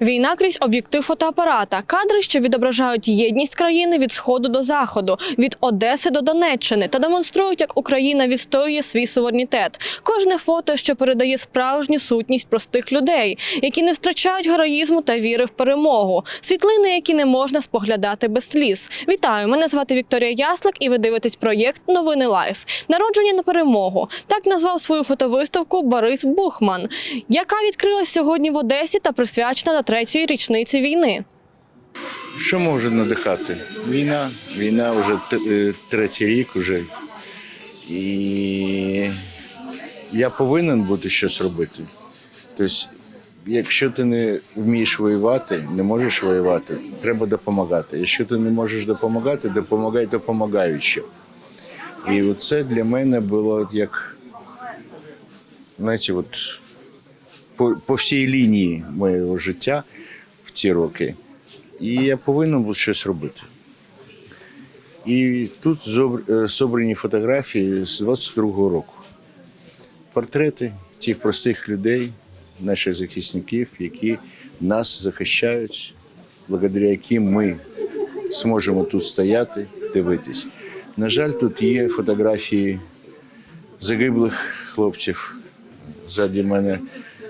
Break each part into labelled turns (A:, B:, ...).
A: Війна крізь об'єктив фотоапарата. Кадри, що відображають єдність країни від сходу до заходу, від Одеси до Донеччини та демонструють, як Україна відстоює свій суверенітет. Кожне фото, що передає справжню сутність простих людей, які не втрачають героїзму та віри в перемогу. Світлини, які не можна споглядати без сліз. Вітаю! Мене звати Вікторія Яслик, і ви дивитесь проєкт Новини Лайф. Народження на перемогу. Так назвав свою фотовиставку Борис Бухман, яка відкрилась сьогодні в Одесі та присвячена третьої річниці війни.
B: Що може надихати? Війна, війна вже е, третій рік уже. І я повинен бути щось робити. Тобто, якщо ти не вмієш воювати, не можеш воювати, треба допомагати. Якщо ти не можеш допомагати, допомагай допомагаючим. І це для мене було як, знаєте, от по, по всій лінії моєго життя в ці роки. І я повинен був щось робити. І тут зоб- е, зобрані фотографії з 22-го року. Портрети тих простих людей, наших захисників, які нас захищають, благодаря яким ми зможемо тут стояти, дивитись. На жаль, тут є фотографії загиблих хлопців. Ззаді мене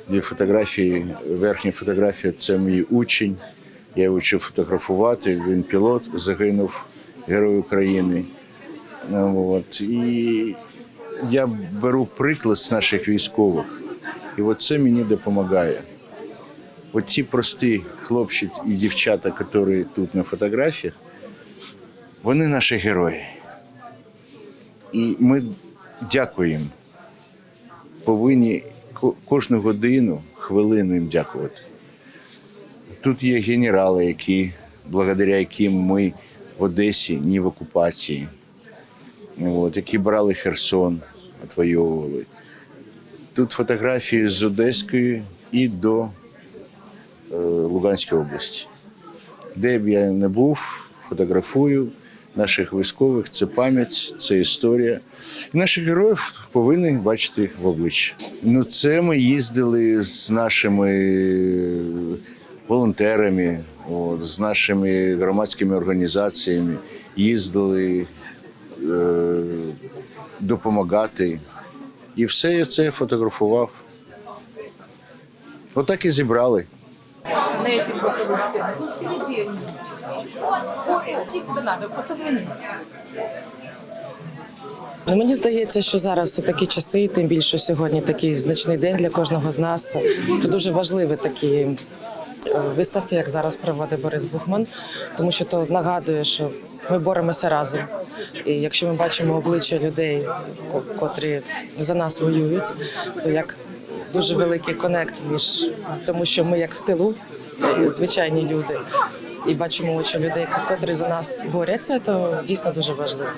B: дві фотографії. Верхня фотографія це мій учень. Я його вчив фотографувати. Він пілот, загинув Герой України. Ну, От. І я беру приклад з наших військових. І от це мені допомагає. От ці прості хлопці і дівчата, які тут на фотографіях, вони наші герої. І ми дякуємо. Повинні кожну годину, хвилину їм дякувати. Тут є генерали, які, благодаря яким ми в Одесі не в окупації, от, які брали Херсон, отвоювали. Тут фотографії з Одеської і до е, Луганської області. Де б я не був, фотографую наших військових, це пам'ять, це історія. І наших героїв повинні бачити їх в обличчя. Ну, це ми їздили з нашими волонтерами, от, з нашими громадськими організаціями, їздили е, допомагати. І все я це фотографував. Отак і зібрали.
C: На этих боковых стенах. Ну, впереди иди куда надо, посозвонись.
D: Ну, мені здається, що зараз у такі часи, тим більше сьогодні такий значний день для кожного з нас. Що дуже важливі такі е, виставки, як зараз проводить Борис Бухман, тому що то нагадує, що ми боремося разом. І якщо ми бачимо обличчя людей, котрі за нас воюють, то як дуже великий конект між тому, що ми як в тилу, звичайні люди, і бачимо очі людей, котрі за нас борються, то дійсно дуже важливо.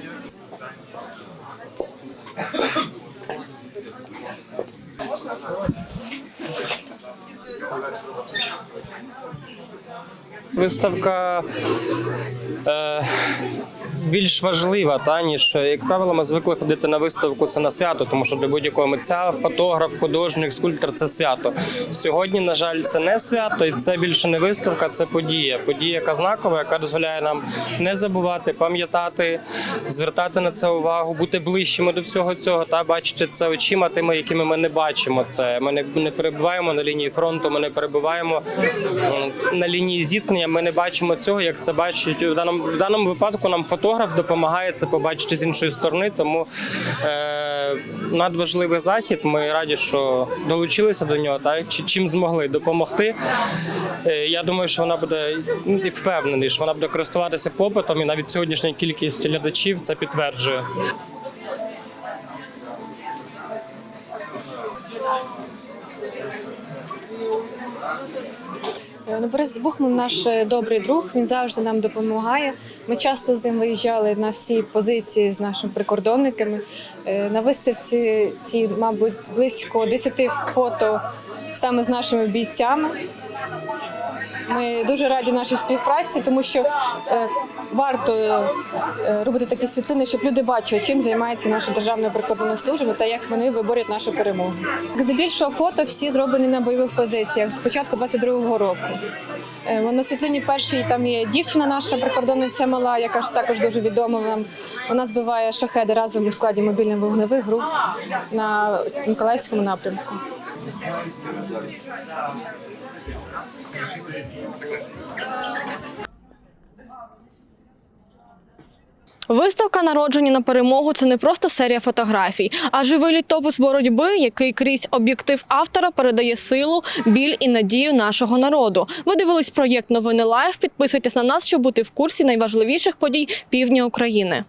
E: Виставка е, більш важлива, та ніж як правило, ми звикли ходити на виставку це на свято, тому що для будь-якого митця, фотограф, художник, скульптор це свято. Сьогодні, на жаль, це не свято, і це більше не виставка, це подія. Подія, яка знакова, яка дозволяє нам не забувати, пам'ятати, звертати на це увагу, бути ближчими до всього цього та бачити це очима тими, якими ми не бачимо це. Ми не, не перебуваємо на лінії фронту, ми не перебуваємо на лінії зіткнення. Ми не бачимо цього, як це бачить в даному в даному випадку. Нам фотограф допомагає це побачити з іншої сторони. Тому е, надважливий захід. Ми раді, що долучилися до нього. Так чи чим змогли допомогти. Е, я думаю, що вона буде ну, впевнений, що вона буде користуватися попитом, і навіть сьогоднішня кількість глядачів це підтверджує.
F: Ну, Борис Бухман наш е, добрий друг. Він завжди нам допомагає. Ми часто з ним виїжджали на всі позиції з нашими прикордонниками. Е, На виставці ці, мабуть, близько 10 фото саме з нашими бійцями. Ми дуже раді нашій співпраці, тому що е, варто е, робити такі світлини, щоб люди бачили, чим займається наша державна прикордонна служба та як вони виборять нашу перемогу. Здебільшого фото всі зроблені на бойових позиціях з початку 22-го року. Е, На світлині першій там є дівчина наша прикордонниця мала, яка ж також дуже відома. Нам вона збиває шахеди разом у складі мобільно-вогневих груп на Миколаївському напрямку.
A: Виставка народження на перемогу це не просто серія фотографій, а живий літопис боротьби, який крізь об'єктив автора передає силу, біль і надію нашого народу. Ви дивились проєкт Новини Лайв. Підписуйтесь на нас, щоб бути в курсі найважливіших подій півдня України.